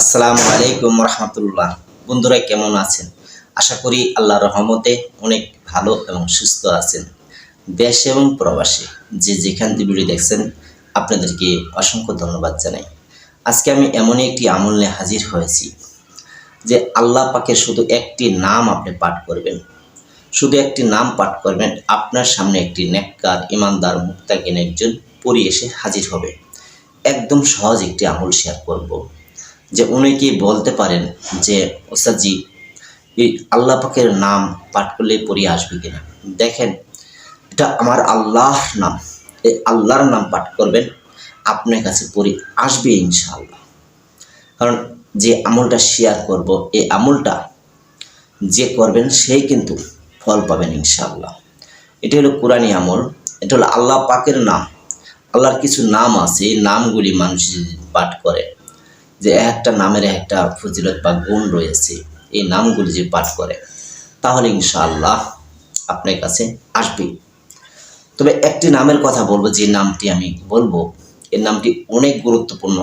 আসসালামু আলাইকুম রহমতুল্লাহ। বন্ধুরা, কেমন আছেন? আশা করি আল্লাহ রহমতে অনেক ভালো এবং সুস্থ আছেন। দেশ এবং প্রবাসে যে যেখান থেকে ভিডিও দেখছেন, আপনাদেরকে অসংখ্য ধন্যবাদ জানাই। আজকে আমি এমনই একটি আমল নিয়ে হাজির হয়েছি যে আল্লাহ পাকে শুধু একটি নাম আপনি পাঠ করবেন। শুধু একটি নাম পাঠ করবেন, আপনার সামনে একটি নেককার, ইমানদার, মুক্তাকিন একজন পরি এসে হাজির হবে। একদম সহজ একটি আমল শেয়ার করব। যে উনি কি বলতে পারেন যে, ওস্তাদজি, এই আল্লাহ পাকের নাম পাঠ করলে পরি আসবে কিনা? দেখেন, এটা আমার আল্লাহর নাম। এই আল্লাহর নাম পাঠ করবেন, আপনার কাছে পরি আসবে ইনশাআল্লাহ। কারণ যে আমলটা শেয়ার করব, এই আমলটা যে করবেন সেই কিন্তু ফল পাবেন ইনশাআল্লাহ। এটা হলো কোরআনী আমল, এটা হলো আল্লাহ পাকের নাম। আল্লাহর কিছু নাম আছে, এই নামগুলি মানুষ পাঠ করে যে একটা নামের একটা ফজিলত বা গুণ রয়েছে, এই নামগুলি যে পাঠ করে, তাহলে ইনশাআল্লাহ আপনার কাছে আসবে। তবে একটি নামের কথা বলব, যে নামটি আমি বলব, এর নামটি অনেক গুরুত্বপূর্ণ।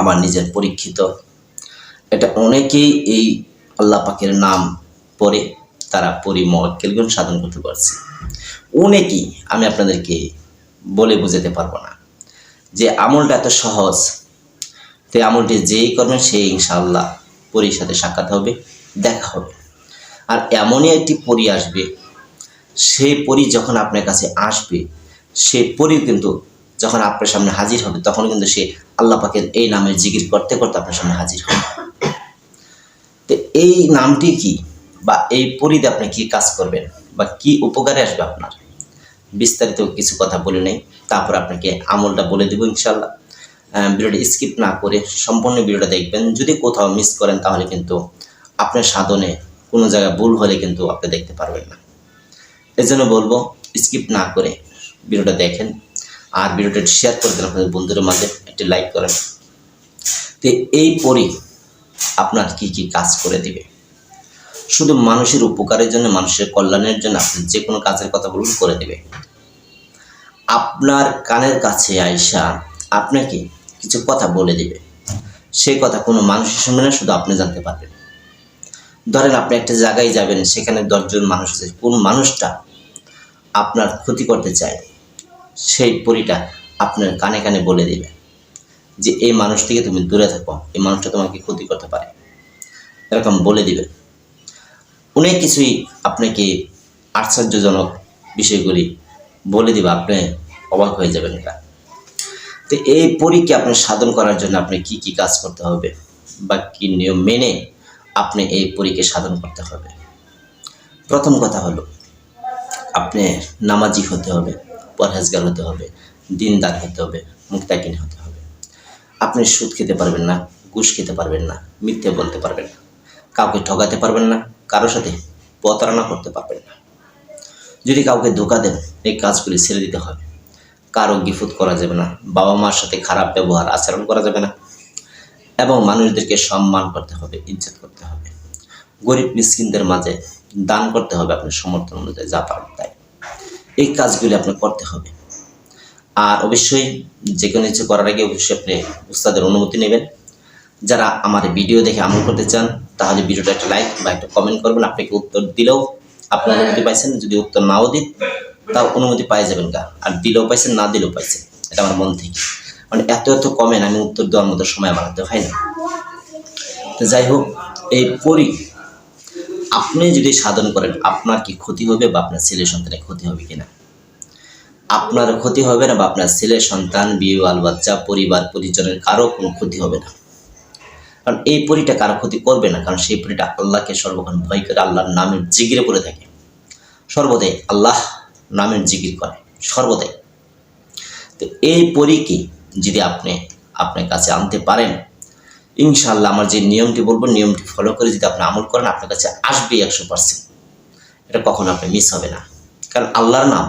আমার নিজের পরীক্ষিত, এটা অনেকেই এই আল্লাহ পাকের নাম পড়ে, তারা পরিমক্কেল গুণ সাধন করতে পারছে। অনেকেই, আমি আপনাদেরকে বলে বোঝাতে পারব না, যে আমলটা এত সহজ তো আমলটি যেই করবেন, সেই ইনশাআল্লাহ পরীর সাথে সাক্ষাৎ হবে, দেখা হবে। আর এমনই একটি পরী আসবে, সেই পরী যখন আপনার কাছে আসবে সে পরী কিন্তু যখন আপনার সামনে হাজির হবে, তখন কিন্তু সে আল্লাহ পাকের এই নামের জিকির করতে করতে আপনার সামনে হাজির হবে। তো এই নামটি কি বা এই পরিতে আপনি কি কাজ করবেন বা কি উপকারে আসবে আপনার? বিস্তারিত কিছু কথা বলে নেই, তারপর আপনাকে আমলটা বলে দেবো ইনশাল্লাহ ভিডিওটা স্কিপ না করে সম্পূর্ণ ভিডিওটা দেখবেন। যদি কোথাও মিস করেন, তাহলে কিন্তু আপনার সাধনে কোনো জায়গায় ভুল হলে কিন্তু আপনি দেখতে পারবেন না। এই জন্য বলব স্কিপ না করে ভিডিওটা দেখেন। আর ভিডিওটা শেয়ার করে দেন আপনাদের বন্ধুদের মাঝে, একটি লাইক করেন। তো এই পরি আপনার কি কি কাজ করে দিবে? শুধু মানুষের উপকারের জন্য, মানুষের কল্যাণের জন্য আপনি যে কোনো কাজের কথা বলুন, করে দেবে। আপনার কানের কাছে আয়সা আপনাকে কিছু কথা বলে দিবে। সেই কথা কোনো মানুষই শুনবে না, শুধু আপনি জানতে পারবেন। ধরেন আপনি একটা জায়গায় যাবেন, সেখানে দশজন মানুষ আছে। কোন মানুষটা আপনার ক্ষতি করতে চায়, সেই পরিটা আপনার কানে কানে বলে দিবে যে, এই মানুষ থেকে তুমি দূরে থাকো, এই মানুষটা তোমাকে ক্ষতি করতে পারে। এরকম বলে দিবে। অনেক কিছুই আপনাকে আশ্চর্যজনক বিষয়গুলি বলে দিবে। আপনি অবাক হয়ে যাবেন এটা। তো এই পরীক্ষা আপনি সাধন করার জন্য আপনি কি কি কাজ করতে হবে বা কি নিয়ম মেনে আপনি এই পরীকে সাধন করতে হবে? প্রথম কথা হলো, আপনি নামাজি হতে হবে, পরহেজগার হতে হবে, দিনদার হতে হবে, মুক্তাকিন হতে হবে। আপনি সুদ খেতে পারবেন না, ঘুষ খেতে পারবেন না, মিথ্যে বলতে পারবেন না, কাউকে ঠকাতে পারবেন না, কারোর সাথে প্রতারণা করতে পারবেন না। যদি কাউকে ধোকা দেন, এই কাজগুলি ছেড়ে দিতে হবে। কারও গিফুত করা যাবে না বাবা মার সাথে খারাপ ব্যবহার আচরণ করা যাবে না। এবং মানুষদেরকে সম্মান করতে হবে ইজ্জত করতে হবে। গরিব মিসকিনদের মাঝে দান করতে হবে আপনার সমর্থন অনুযায়ী যা পারেন তাই। এই কাজগুলি আপনার করতে হবে। আর অবশ্যই যে কোনো কিছু করার আগে অবশ্যই আপনি উস্তাদের অনুমতি নেবেন। যারা আমার ভিডিও দেখে আমল করতে চান তাহলে ভিডিওটা একটা লাইক বা একটা কমেন্ট করবেন। আপনাকে উত্তর দিলেও আপনি অনুমতি পাইছেন যদি উত্তর নাও দিন তাও অনুমতি পাই যাবেন গা। আর দিলেও পাইছেন না দিলেও পাইছেন এটা আমার মন থেকে। মানে এত এত কমেন্ট আমি উত্তর দেওয়ার মতো সময় বানাতে হয় না। তো যাই হোক, এই পরি, আপনি যদি সাধন করেন, আপনার কি ক্ষতি হবে বা আপনার ছেলে সন্তানের ক্ষতি হবে কিনা? আপনার ক্ষতি হবে না বা আপনার ছেলে সন্তান বিয়ে বাল বাচ্চা, পরিবার, পরিজনের কারও কোনো ক্ষতি হবে না। কারণ এই পরিটা কারও ক্ষতি করবে না, কারণ সেই পরিটা আল্লাহকে সর্বক্ষণ ভয় করে, আল্লাহর নামের জিগিরে পড়ে থাকে। সর্বদাই আল্লাহ নামের জিকির করে, সর্বদাই। তো এই পরীকে যদি আপনি আপনার কাছে আনতে পারেন ইনশাল্লাহ আমার যে নিয়মটি বলব, নিয়মটি ফলো করে যদি আপনি আমল করেন, আপনার কাছে আসবে একশো পার্সেন্ট এটা কখনো আপনি মিস হবে না। কারণ আল্লাহর নাম,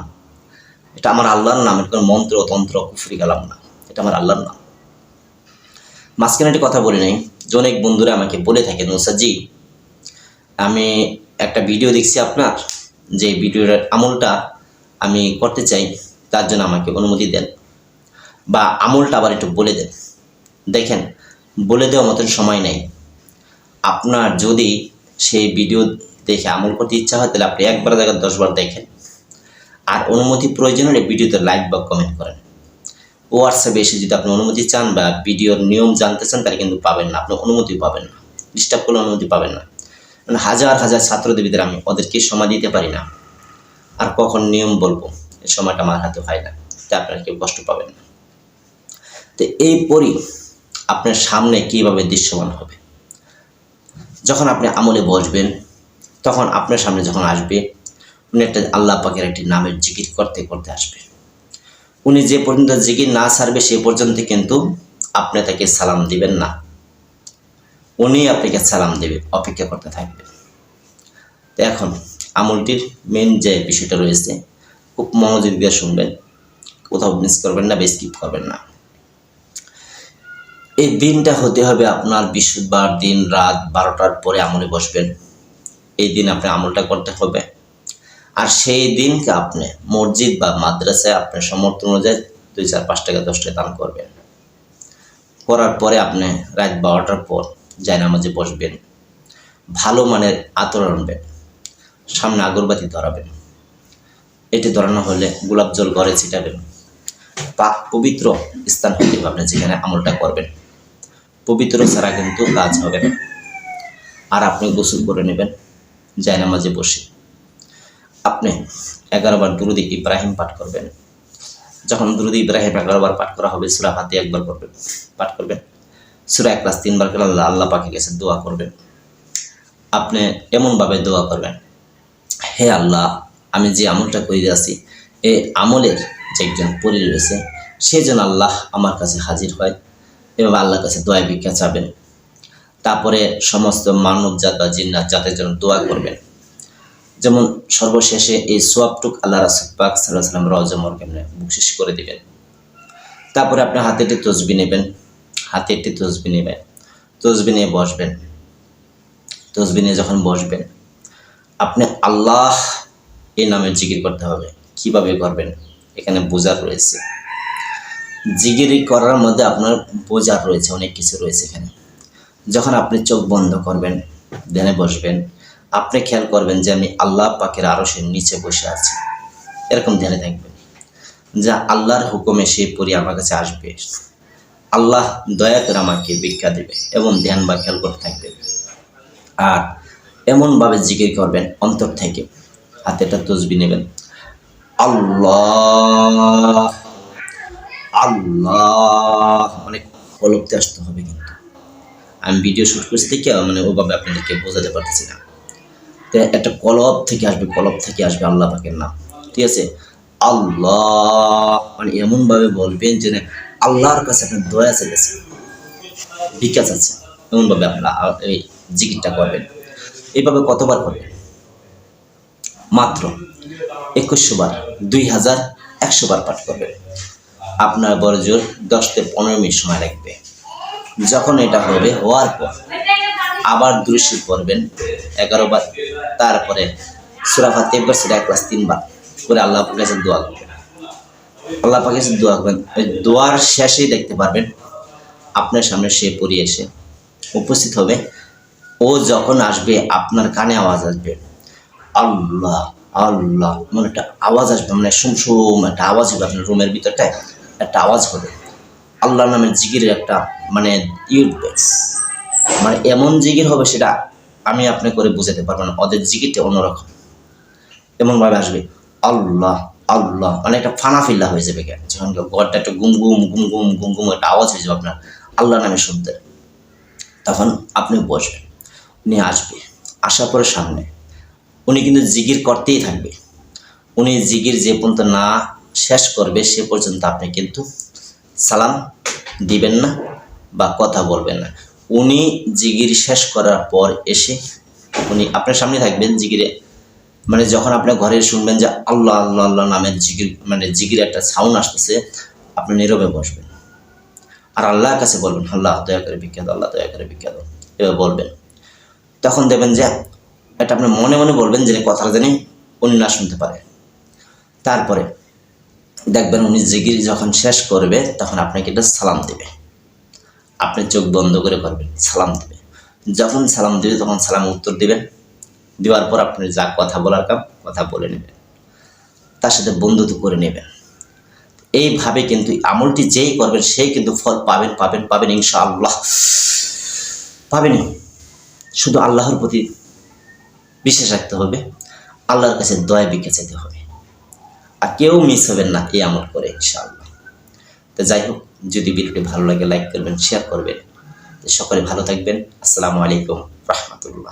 এটা আমার আল্লাহর নাম, এটা কোনো মন্ত্র, তন্ত্র, কুফরি গেলাম না। এটা আমার আল্লাহর নাম। মাঝখানে একটি কথা বলি নাই, যে অনেক বন্ধুরা আমাকে বলে থাকে নৌসাজি আমি একটা ভিডিও দেখছি আপনার, যে ভিডিওর আমলটা আমি করতে চাই, তার জন্য আমাকে অনুমতি দেন। বা আমলটা আবার একটু বলে দেন। দেখেন, বলে দেওয়ার মতন সময় নেই। আপনার যদি সেই ভিডিও দেখে আমল করতে ইচ্ছা হয়, তাহলে আপনি একবার জায়গায় দশবার দেখেন। আর অনুমতি প্রয়োজন হলে ভিডিওতে লাইক বা কমেন্ট করেন। হোয়াটসঅ্যাপে এসে যদি আপনি অনুমতি চান বা ভিডিওর নিয়ম জানতে চান, তাহলে কিন্তু পাবেন না। আপনি অনুমতি পাবেন না। ডিস্টার্ব করলে অনুমতি পাবেন না। মানে হাজার হাজার ছাত্রদেবীদের আমি ওদেরকে সময় দিতে পারি না। আর কখন নিয়ম বলব? এই সময়টা আমার হাতে হয় না তাই আপনারা কেউ কষ্ট পাবেন না। তো এই পরই আপনার সামনে কীভাবে দৃশ্যমান হবে? যখন আপনি আমলে বসবেন, তখন আপনার সামনে যখন আসবে, উনি একটা আল্লাহ পাকের একটি নামের জিকির করতে করতে আসবে। উনি যে পর্যন্ত জিকির না ছাড়বে সে পর্যন্ত কিন্তু আপনি তাকে সালাম দিবেন না। উনি আপনাকে সালাম দেবে, অপেক্ষা করতে থাকবে। তো এখন আমলটির মেন যে বিষয়টা রয়েছে, খুব মনোযোগ দিয়ে শুনবেন। কোথাও মিস করবেন না বা স্কিপ করবেন না। এই দিনটা হতে হবে আপনার বৃহস্পতিবার দিন রাত বারোটার পরে আমলে বসবেন। এই দিন আপনি আমলটা করতে হবে। আর সেই দিনকে আপনি মসজিদ বা মাদ্রাসায় আপনার সমর্থন অনুযায়ী দুই চার পাঁচ টাকা দশ টাকা দান করবেন। করার পরে আপনি রাত বারোটার পর জায়নামাজে বসবেন। ভালো মানের আতর আনবেন। সামনে আগরবাতি ধরাবেন। এটি ধরানো হলে গোলাপ জল ঘরে ছিটাবেন। পাক পবিত্র স্থান হতে আপনি যেখানে আমলটা করবেন। পবিত্র ছাড়া কিন্তু কাজ হবে না। আর আপনি গোসল করে নেবেন, জায়নামাজে বসে। আপনি এগারোবার দুরুদি ইব্রাহিম পাঠ করবেন। যখন দুরুদি ইব্রাহিম এগারোবার পাঠ করা হবে, সুরা হাতে একবার করবেন পাঠ করবেন। সুরা এক ক্লাস তিনবার করে আল্লাহ পাকে গেছে, দোয়া করবেন। আপনি এমনভাবে দোয়া করবেন হে আল্লাহ, আমি যে আমলটা করে আছি এই আমলের যে একজন পরি রয়েছে, সে যেন আল্লাহ আমার কাছে হাজির হয় এবং আল্লাহর কাছে দোয়া ভিক্ষা চাবেন। তারপরে সমস্ত মানব জাত বা জিন্নাত জাতের জন্য দোয়া করবেন। যেমন সর্বশেষে এই সোয়াবটুক আল্লাহ রাসুল পাক সাল্লাহ সাল্লাম রজমর কেমনে বকশিস করে দিবেন। তারপরে আপনি হাতে একটি তসবি নেবেন, হাতে একটি তসবি নেবেন, তসবি নিয়ে বসবেন। তসবি নিয়ে যখন বসবেন আপনি আল্লাহ এই নামের জিকির করতে হবে। কীভাবে করবেন? এখানে বোঝার রয়েছে। জিগিরি করার মধ্যে আপনার বোঝার রয়েছে, অনেক কিছু রয়েছে এখানে। যখন আপনি চোখ বন্ধ করবেন, ধ্যানে বসবেন, আপনি খেয়াল করবেন যে আমি আল্লাহ পাকের আরশের নিচে বসে আছি। এরকম ধ্যানে থাকবেন। যা আল্লাহর হুকুমে সেই পরি আমার কাছে আসবে। আল্লাহ দয়া করে আমাকে ভিক্ষা দেবে এবং ধ্যান বা খেয়াল করতে থাকবে। আর এমনভাবে জিকির করবেন অন্তর থেকে। হাতে একটা তসবি নেবেন। আল্লাহ আল্লাহ অনেক কলপতে আসতে হবে কিন্তু। আমি ভিডিও শ্যুট করছি থেকে মানে ওভাবে আপনাদেরকে বোঝাতে পারতেছি না। একটা কলব থেকে আসবে কলব থেকে আসবে আল্লাহ পাকের নাম। ঠিক আছে? আল্লাহ মানে এমনভাবে বলবেন যে আল্লাহর কাছে আপনার দয়া চাইতেছে। ভিক্ষা চাচ্ছে এমনভাবে আপনারা এই জিকিরটা করবেন। এইভাবে কতবার করবেন মাত্র একুশশো বার, দুই হাজার একশো বার পাঠ করবেন আপনার বড় জোর দশ থেকে পনেরো মিনিট সময় লাগবে। যখন এটা হবে হওয়ার পর, আবার দৃশ্যি করবেন এগারো বার। তারপরে সুরাফা তেব্বার সেটা এক ক্লাস তিনবার করে আল্লাহ কাছে দোয়া করবেন। আল্লাহ কাছে দোয়া করবেন। ওই দোয়ার শেষেই দেখতে পারবেন, আপনার সামনে সে পড়ি এসে উপস্থিত হবে। ও যখন আসবে, আপনার কানে আওয়াজ আসবে। আল্লাহ আল্লাহ মানে একটা আওয়াজ আসবে মানে সুম সুম একটা আওয়াজ হবে আপনার রুমের ভিতরটায়, একটা আওয়াজ হবে। আল্লাহ নামের জিগিরের একটা মানে ইউটবে মানে এমন জিগির হবে সেটা আমি আপনি করে বুঝাতে পারব না, ওদের জিগিরটা অন্যরকম। এমনভাবে আসবে, আল্লাহ আল্লাহ মানে একটা ফানা ফিল্লা হয়ে যাবে কেন যখন ঘরটা একটা গুম গুম গুম গুম গুম গুম একটা আওয়াজ হয়ে যাবে আপনার আল্লাহ নামে শুনতে। তখন আপনি বসবেন। উনি আসবে, আসার পরে সামনে। উনি কিন্তু জিগির করতেই থাকবে। উনি জিগির যে পর্যন্ত না শেষ করবে, সে পর্যন্ত আপনি কিন্তু সালাম দিবেন না বা কথা বলবেন না। উনি জিগির শেষ করার পর এসে উনি আপনার সামনে থাকবেন জিগিরে। মানে যখন আপনার ঘরে শুনবেন যে আল্লাহ আল্লাহ আল্লাহ নামের জিগির মানে জিগির একটা সাউন্ড আসতেছে, আপনি নীরবে বসবেন। আর আল্লাহর কাছে বলবেন, আল্লাহ, দয়া করে বিখ্যাত, আল্লাহ, দয়া করে বিখ্যাত। এবার বলবেন। তখন দেখবেন যে, এটা আপনি মনে মনে বলবেন যে, কথাটা জানি উনি না শুনতে পারে। তারপরে দেখবেন উনি জিগির যখন শেষ করবে, তখন আপনাকে এটা সালাম দেবে। আপনি চোখ বন্ধ করে করবেন, সালাম দেবে। যখন সালাম দেবে, তখন সালাম উত্তর দিবেন। দেওয়ার পর আপনি যা কথা বলার কাম, কথা বলে নেবেন। তার সাথে বন্ধুত্ব করে নেবেন। এইভাবে কিন্তু আমলটি যেই করবেন, সেই কিন্তু ফল পাবেন পাবেন পাবেন, ইনশাআল্লাহ। পাবেনই। শুধু আল্লাহর প্রতি বিশ্বাস রাখতে হবে, আল্লাহর কাছে দয়া ভিক্ষা যেতে হবে। আর কেউ মিস হবেন না এই আমল করে, ইনশাআল্লাহ। তো যাই হোক, যদি ভিডিওটি ভালো লাগে লাইক করবেন শেয়ার করবেন। সকলে ভালো থাকবেন। আসসালামু আলাইকুম, রহমতুল্লাহ।